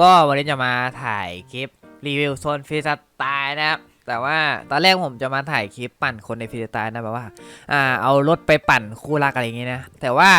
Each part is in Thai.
ก็วันนี้จะมาถ่ายคลิปรีวิวโซนฟรีสไตล์นะครับ แต่ว่าตอนแรกผมจะมาถ่ายคลิปปั่นคนในฟรีสไตล์นะแบบว่า อ่า เอารถไปปั่นคู่รักอะไรอย่างงี้นะ แต่ว่า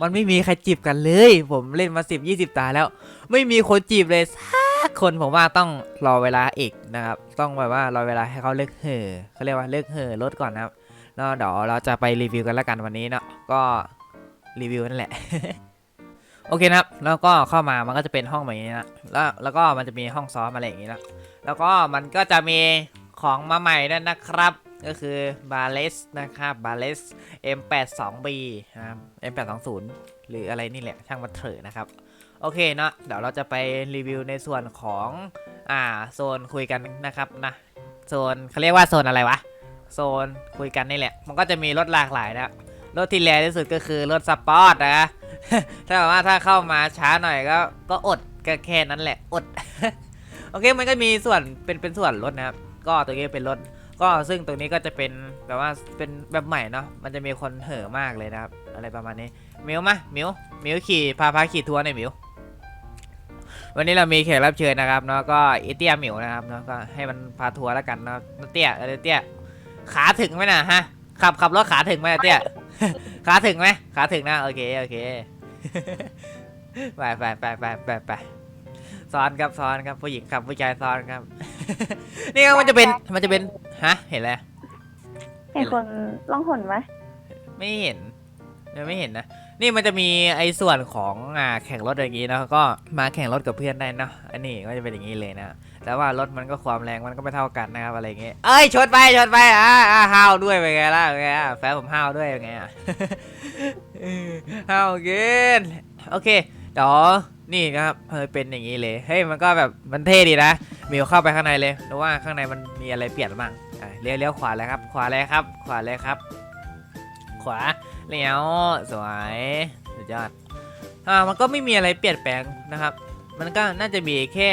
มันไม่มีใครจีบกันเลย ผมเล่นมา 10 20 ตาแล้ว ไม่มีคนจีบเลยสักคนผมว่าต้องรอเวลาอีกนะครับ ต้องแบบว่ารอเวลาให้เขาเลิกเห่อเขาเรียกว่าเลิกเห่อรถก่อนนะครับแล้วเดี๋ยวเราจะไปรีวิวกันแล้วกันวันนี้เนาะ ก็รีวิวนั่นแหละ โอเคนะครับ แล้วก็เข้ามามันก็จะเป็นห้องแบบนี้นะแล้วแล้วก็มันจะมีห้องซ้อมอะไรอย่างนี้นะแล้วก็มันก็จะมีของมาใหม่ด้วยนะครับ ก็คือบาเลสนะครับบาเลส M82B นะครับ M820 หรืออะไรนี่แหละช่างมันเถอะนะครับ โอเคเนาะเดี๋ยวเราจะไปรีวิวในส่วนของอ่าโซนคุยกันนะครับนะโซนเขาเรียกว่าโซนอะไรวะโซนคุยกันนี่แหละ มันก็จะมีรถหลากหลายนะรถที่แรงที่สุดก็คือรถสปอร์ตนะ ถ้าแบบว่าถ้าเข้ามาช้าหน่อยก็ก็อดก็แค่นั้นแหละอด โอเคมันก็มีส่วนเป็นเป็นส่วนลดนะครับ ก็ตัวนี้เป็นรถก็ซึ่งตรงนี้ก็จะเป็นแบบว่าเป็นแบบใหม่เนาะมันจะมีคนเห่อมากเลยนะครับ อะไรประมาณนี้มิวมามิวมิวขี่พาพาขี่ทัวร์หน่อยมิววันนี้เรามีแขกรับเชิญนะครับเนาะก็เอเตียมิวนะครับเนาะก็ให้มันพาทัวร์แล้วกันเนาะเตี้ยเออเตี้ยขาถึงไหมนะฮะขับขับรถขาถึงไหมเตี้ยขาถึงไหมขาถึงนะโอเคโอเค ไปไปไปไปไปไปซ้อนครับซ้อนครับผู้หญิงครับผู้ชายซ้อนครับ นี่ครับมันจะเป็นมันจะเป็นฮะ เห็นแล้วเห็นคนล่องหนไหมไม่เห็นยังไม่เห็นนะ นี่มันจะมีไอ้ส่วนของอ่าแข่งรถอย่างงี้นะก็มาแข่งรถกับเพื่อนได้เนาะอันนี้ก็จะเป็นอย่างนี้เลยนะแต่ว่ารถมันก็ความแรงมันก็ไม่เท่ากันนะครับอะไรอย่างเงี้ยเอ้ยชนไปชนไปอ่าอ่าห้าวด้วยเป็นไงล่ะเป็นไงอะแฟนผมห้าวด้วยเป็นไงอะเอาเกินโอเคเดี๋ยวนี่นะครับเออเป็นอย่างนี้เลยเฮ้ยมันก็แบบมันเท่ดีนะมิวเข้าไปข้างในเลยดูว่าข้างในมันมีอะไรเปลี่ยนบ้างอะเลี้ยวเลี้ยวขวาเลยครับ ขวาเลยครับ ขวาเลยครับ ขวาเลี้ยวสวยสุดยอดอ่ามันก็ไม่มีอะไรเปลี่ยนแปลงนะครับ มันก็น่าจะมีแค่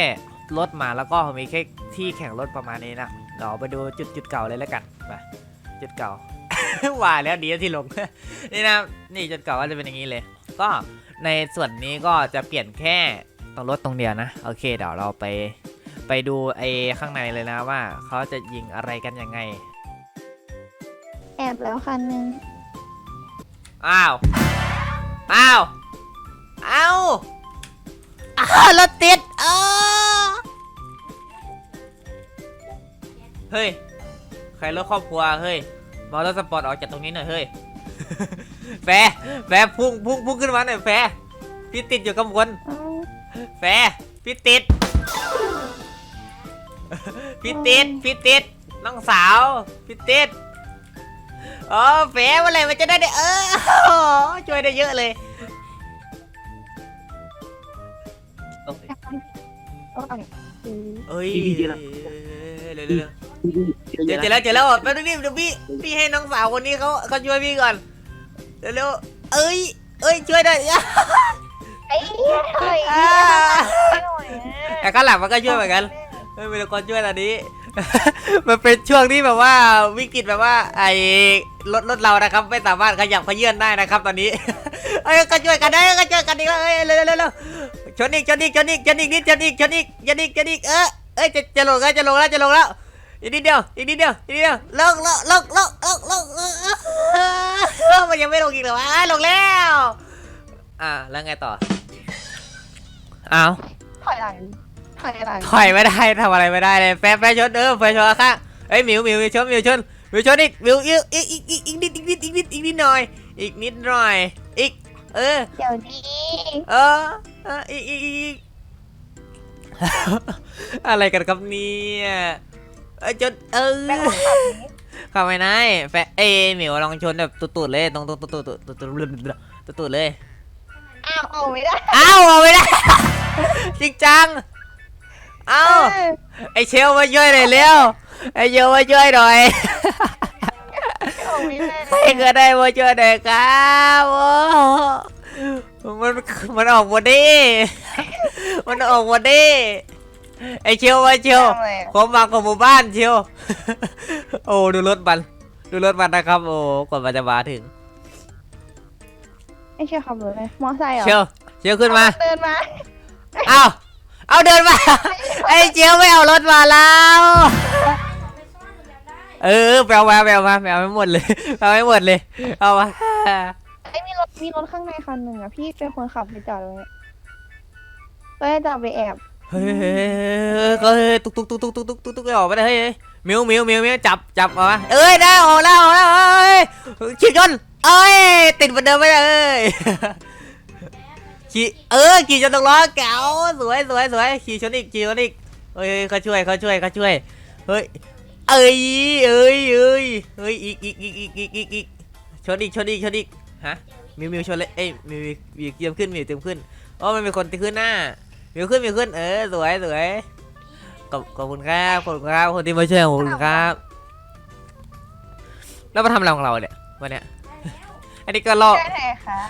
รถมาแล้วก็มีแค่ที่แข่งรถประมาณนี้นะเดี๋ยวไปดูจุดจุดเก่าเลยแล้วกันไปจุดเก่า ว่าแล้วดีที่ลง นี่นะนี่จุดเก่าก็จะเป็นอย่างนี้เลย ก็ในส่วนนี้ก็จะเปลี่ยนแค่ตรงรถตรงเดียวนะ โอเคเดี๋ยวเราไปไปดูไอ้ข้างในเลยนะว่าเขาจะยิงอะไรกันยังไง แอบแล้วคันนึงอ้าว อ้าว อ้าวอ้าวรถติดอ้าวเฮ้ย ใครรถครอบครัว เฮ้ย มอเตอร์สปอร์ตออกจากตรงนี้หน่อยเฮ้ย แฟร์แฟร์พุ่งพุ่งพุ่งขึ้นมาหน่อยแฟร์พี่ติดอยู่กับคนอ้าวแฟร์พี่ติด พี่ติดพี่ติดน้องสาวพี่ติดอ๋อแฟร์เมื่อไหร่มันจะได้เนี่ยเออโอ้โหช่วยได้เยอะเลยโอ้ยโอ้ยอืมเอ้ยดีดีละเร็วเร็ว เร็วเดี๋ยวเจอแล้วเจอแล้วแป๊บนึงนี่เดี๋ยวพี่พี่ให้น้องสาวคนนี้เขาเขาช่วยพี่ก่อนเร็วเร็วเอ้ย เอ้ยช่วยหน่อยไอ้เหี้ยเฮ้ยอ่าไม่ไหวอะแต่ข้างหลังมันก็ช่วยเหมือนกันเฮ้ยมีแต่คนช่วยตอนนี้ มันเป็นช่วงที่แบบว่าวิกฤตแบบว่า ไอ้รถรถเรานะครับ ไม่สามารถขยับขยื่นได้นะครับ ตอนนี้เอ้ยก็ช่วยกันได้ก็ช่วยกันดีกว่าเอ้ยเร็วเร็วเร็วเร็วชนอีกชนอีกชนอีกชนอีกนิดชนอีกชนอีกชนอีกชนอีกเออเอ้ยจะจะลงแล้วจะลงแล้วจะลงแล้ว อีกนิดเดียวอีกนิดเดียวอีกนิดเดียวลงลงลงลงลงลงเออเออเออมันยังไม่ลงอีกเหรอวะลงแล้ว อ่าแล้วไงต่ออ้าวถอยหลังถอยหลังถอยไม่ได้ทำอะไรไม่ได้เลยแฟร์แฟร์ชนเออแฟร์ชนข้างเอ้ยหมิวหมิวหมิวชนหมิวชนหมิวชนอีกหมิวอีกอีกอีกอีกอีกนิดอีกนิดอีกนิดอีกนิดหน่อย อีกนิดหน่อยอีกเออเดี๋ยวดีเออเอออีกอีกอีกอะไรกันครับเนี่ย เอ้ยจนเออแม่งขับนี้เข้าไม่ได้แฟร์เอ้ยหมิวลองชนแบบตุดๆเลยตรงตรงตุดตุดตุดตุดตุดตุดเลยอ้าวเอาไม่ได้อ้าวเอาไม่ได้ จริงจังเอ้าเออไอเชลมาช่วยหน่อยเร็วไอเชลมาช่วยหน่อยเอาไม่ได้ใครก็ได้มาช่วยหน่อยครับโอ้มันมันออกมาดิมันออกมาดิ ไอเชลมาเชลทำไมอะผมมาของหมู่บ้านเชลโอ้ดูรถมันดูรถมันนะครับ โอ้กว่ามันจะมาถึง ไม่ใช่ขับรถเลยมอไซค์เหรอเชลเชลขึ้นมา เดินมาอ้าว เอาเดินมา ไอ้เจียวไม่เอารถมาแล้ว เออแปลมาแปลมาแปลไม่หมดเลยแปลไม่หมดเลย เอามาไอ้ยมีรถมีรถข้างในคันหนึ่งอะพี่เป็นคนขับไปจอดไว้ก็ให้จับไปแอบ เฮ้ยเฮ้ยตุกตุกตุกตุกตุกตุกตุกตุกออกมาได้เฮ้ยเฮ้ยมิวมิวมิวมิวจับจับออกมาเอ้ยได้ออกแล้วออกแล้วเอ้ยขี่ชนเอ้ยติดเหมือนเดิมไปเลยเอ้ยขี่เออขี่ชนตรงล้อแก้วสวยสวยสวยขี่ชนอีกขี่ชนอีกเฮ้ยเขาช่วยเขาช่วยเขาช่วยเฮ้ยเอ้ยเอ้ยเอ้ยเฮ้ยอีกอีกอีกอีกอีกอีกอีกชนอีกชนอีกชนอีกฮะมิวมิวชนเลยเอ้ยมิวมิวเตรียมขึ้นมิวเตรียมขึ้นอ๋อมันเป็นคนที่ขึ้นหน้า มิวขึ้นมิวขึ้นเออสวยสวยขอบขอบคุณครับขอบคุณครับคนที่มาช่วยขอบคุณครับ แล้วมาทำอะไรของเราเนี่ยวันเนี้ยอันนี้ก็รอใช่ไหมคะ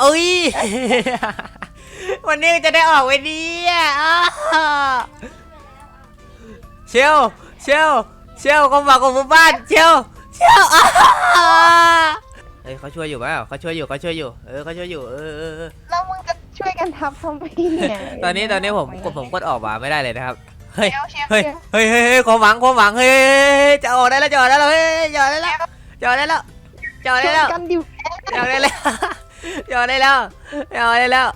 เอ้ย วันนี้จะได้ออกไปดีอะอ้าวเชลเชลเชลก็มากับหมู่บ้านเชลเชลอ้าวเฮ้ยเขาช่วยอยู่เปล่าเขาช่วยอยู่เขาช่วยอยู่ เออเขาช่วยอยู่ เออเออเออแล้วมึงจะช่วยกันทับทำไมเนี่ยตอนนี้ตอนนี้ผมกดผมกดออกมาไม่ได้เลยนะครับ เฮ้ยเชลเชลเฮ้ยเชลเฮ้ยเฮ้ยเฮ้ยความหวังความหวัง เฮ้ยเฮ้ยเฮ้ยจะออกได้แล้วจะออกได้แล้วเฮ้ยจะออกได้แล้วจะออกได้แล้วจะออกได้แล้ว กันดิวจะออกได้แล้วจะออกได้แล้วจะออกได้แล้ว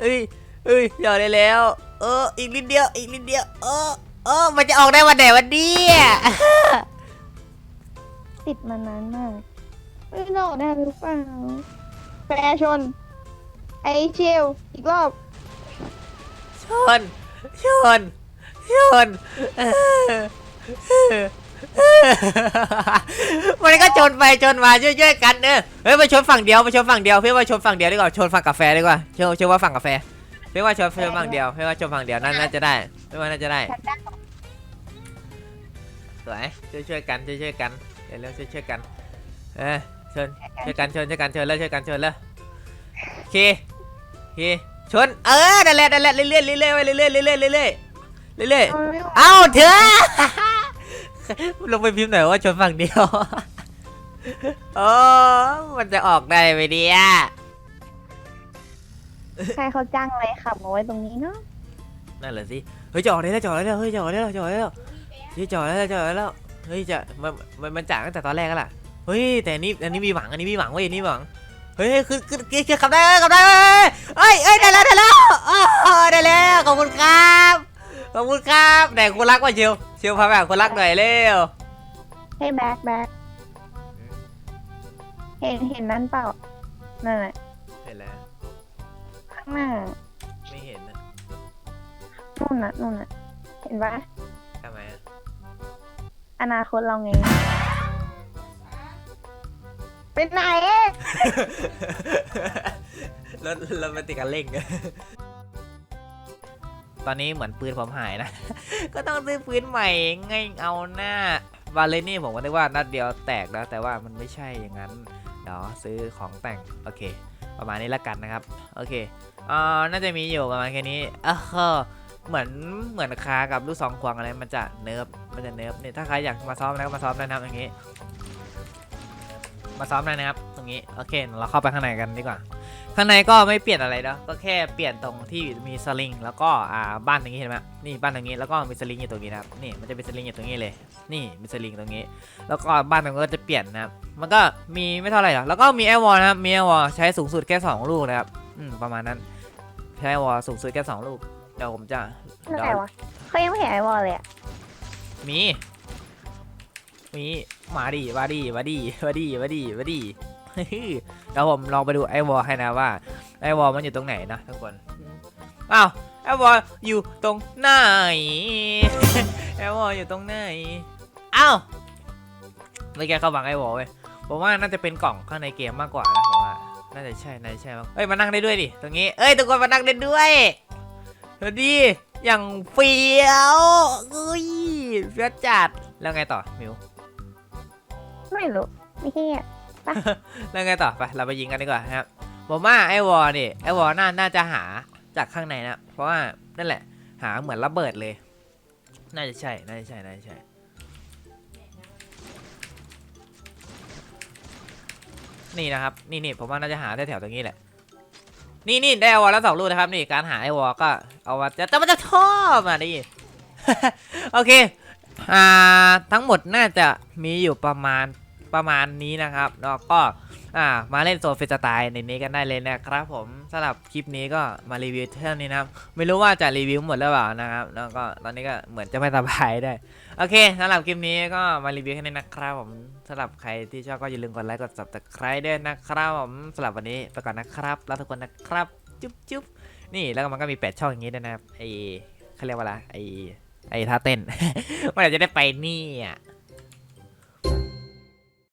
เอ้ยเอ้ยจะออกได้แล้ว เออ อีกนิดเดียว อีกนิดเดียว เออ เออ มันจะออกได้วันไหนวันนี้ติดมานานมาก ไม่รู้ออกได้หรือเปล่าแฟชน ไอเชลอีกรอบชน ชน ชนเออเออมันก็ชนไปชนมาช่วยๆกันเนอะเฮ้ยมาชนฝั่งเดียวมาชนฝั่งเดียวพี่ว่าชนฝั่งเดียวดีกว่าชนฝั่งกาแฟดีกว่าเชื่อเชื่อว่าฝั่งกาแฟพี่ว่าชนชนฝั่งเดียวพี่ว่าชนฝั่งเดียวน่าจะได้พี่ว่าน่าจะได้สวยช่วยๆกันช่วยๆกันเดี๋ยวเร็วช่วยช่วยๆกัน เออ ชนช่วยกันชนช่วยกันชนแล้วช่วยกันชนแล้วโอเคโอเคชนเออนั่นแหละนั่นแหละเรื่อยๆเรื่อยๆไปเรื่อยๆเรื่อยๆเรื่อยๆเรื่อยๆเอาไม่ไหวเอ้าเธอลงไปพิมพ์หน่อยว่าชนฝั่งเดียวโอ้มันจะออกได้ไหมเนี่ยใครเขาจ้างอะไรขับมาไว้ตรงนี้เนาะนั่นแหละสิเฮ้ยจอดได้แล้วจอดได้แล้วเฮ้ยจอดได้แล้วจอดได้แล้วเฮ้ยจอดได้แล้วจอดได้แล้วเฮ้ยจะมันมันมันจ่ายตั้งแต่ตอนแรกแล้วล่ะ เฮ้ยแต่อันนี้อันนี้มีหวังอันนี้มีหวังเว้ยอันนี้มีหวังเฮ้ยขึ้นขึ้นขึ้นขึ้นขับได้ขับได้เฮ้ยเฮ้ยได้แล้วได้แล้วอ้าวได้แล้วขอบคุณครับขอบคุณครับไหนคุณรักว่าเชียวเชียวพาไปหาคุณรักหน่อยเร็วให้แบ็คแบ็คเห็นเห็นนั่นเปล่านั่นแหละเห็นแล้วข้างหน้าไม่เห็นนะนู่นน่ะนู่นน่ะเห็นปะทำไมอะอนาคตเราไง เป็นไหนรถรถมันติดกันเร่ง ตอนนี้เหมือนปืนผมหายนะ ก็ต้องซื้อปืนใหม่ไงเอาหน้า บาเลนี่ผมก็นึกว่านัดเดียวแตกแล้วแต่ว่ามันไม่ใช่อย่างนั้น เดี๋ยวซื้อของแต่ง โอเค ประมาณนี้ละกันนะครับ โอเคอ่าน่าจะมีอยู่ประมาณแค่นี้เออเหมือนเหมือนคากับลูกสองควงอะไรมันจะเนิร์ฟมันจะเนิร์ฟเนี่ยถ้าใครอยากมาซ้อมนะก็มาซ้อมได้นะอย่างนี้ มาซ้อมได้นะครับ ตรงนี้ โอเค เราเข้าไปข้างในกันดีกว่า ข้างในก็ไม่เปลี่ยนอะไรเนาะก็แค่เปลี่ยนตรงที่มีสลิง แล้วก็อ่าบ้านตรงนี้เห็นไหมนี่บ้านตรงนี้ แล้วก็มีสลิงอยู่ตรงนี้นะครับ นี่มันจะเป็นสลิงอยู่ตรงนี้เลย นี่มีสลิงตรงนี้ แล้วก็บ้านตรงนี้ก็จะเปลี่ยนนะครับ มันก็มีไม่เท่าไหร่หรอก แล้วก็มีแอร์วอลนะครับ มีแอร์วอลใช้สูงสุดแค่สองลูกนะครับ อืม ประมาณนั้น ใช้แอร์วอลสูงสุดแค่สองลูก เดี๋ยวผมจะนั่นเดี๋ยวไหนวะเขายังไม่เห็นไอวอลเลยอะมี มีมาดิมาดิมาดิมาดิมาดิมาดิเดี๋ยวผมลองไปดูไอวอลให้นะว่าไอวอลมันอยู่ตรงไหนนะทุกคนอ้าวไอวอลอยู่ตรงไหนไอวอลอยู่ตรงไหนอ้าวไม่แกเข้าบังไอวอลเว้ยผมว่าน่าจะเป็นกล่องข้างในเกมมากกว่านะผมว่าน่าจะใช่น่าจะใช่มั้งเอ้ยมานั่งได้ด้วยดิตรงนี้เอ้ยทุกคนมานั่งได้ด้วยเดี๋ยวดิอย่างเฟี้ยวเอ้ยเฟี้ยวจัดแล้วไงต่อมิว ไม่รู้ไม่ใช่อะแล้วไงต่อไปเราไปยิงกันดีกว่านะครับผมว่าไอ้วอลนี่ไอ้วอลน่าน่าจะหาจากข้างในนะเพราะว่านั่นแหละ หาเหมือนระเบิดเลย น่าจะใช่น่าจะใช่น่าจะใช่นี่นะครับนี่นี่ผมว่าน่าจะหาแถวตรงนี้แหละนี่นี่ได้อวอลแล้วสองลูกนะครับนี่การหาไอวอลก็เอาว่าจะจะมันจะชอบอะนี่โอเคอ่าทั้งหมดน่าจะมีอยู่ประมาณ ประมาณนี้นะครับแล้วก็อ่ามาเล่นโซเฟสไตล์ในนี้กันได้เลยนะครับผมสำหรับคลิปนี้ก็มารีวิวเท่านี้นะครับ ไม่รู้ว่าจะรีวิวหมดหรือเปล่านะครับแล้วก็ตอนนี้ก็เหมือนจะไม่สบายได้ โอเคสำหรับคลิปนี้ก็มารีวิวแค่นี้นะครับผมสำหรับใครที่ชอบก็อย่าลืมกดไลค์กด subscribe ด้วยนะครับผมสำหรับวันนี้ไปก่อนนะครับลาทุกคนนะครับ จุ๊บจุ๊บนี่แล้วมันก็มีแปดช่องอย่างนี้ด้วยนะครับไอเขาเรียกว่าอะไรไอไอท่าเต้นเมื่อไหร่จะได้ไปนี่อะ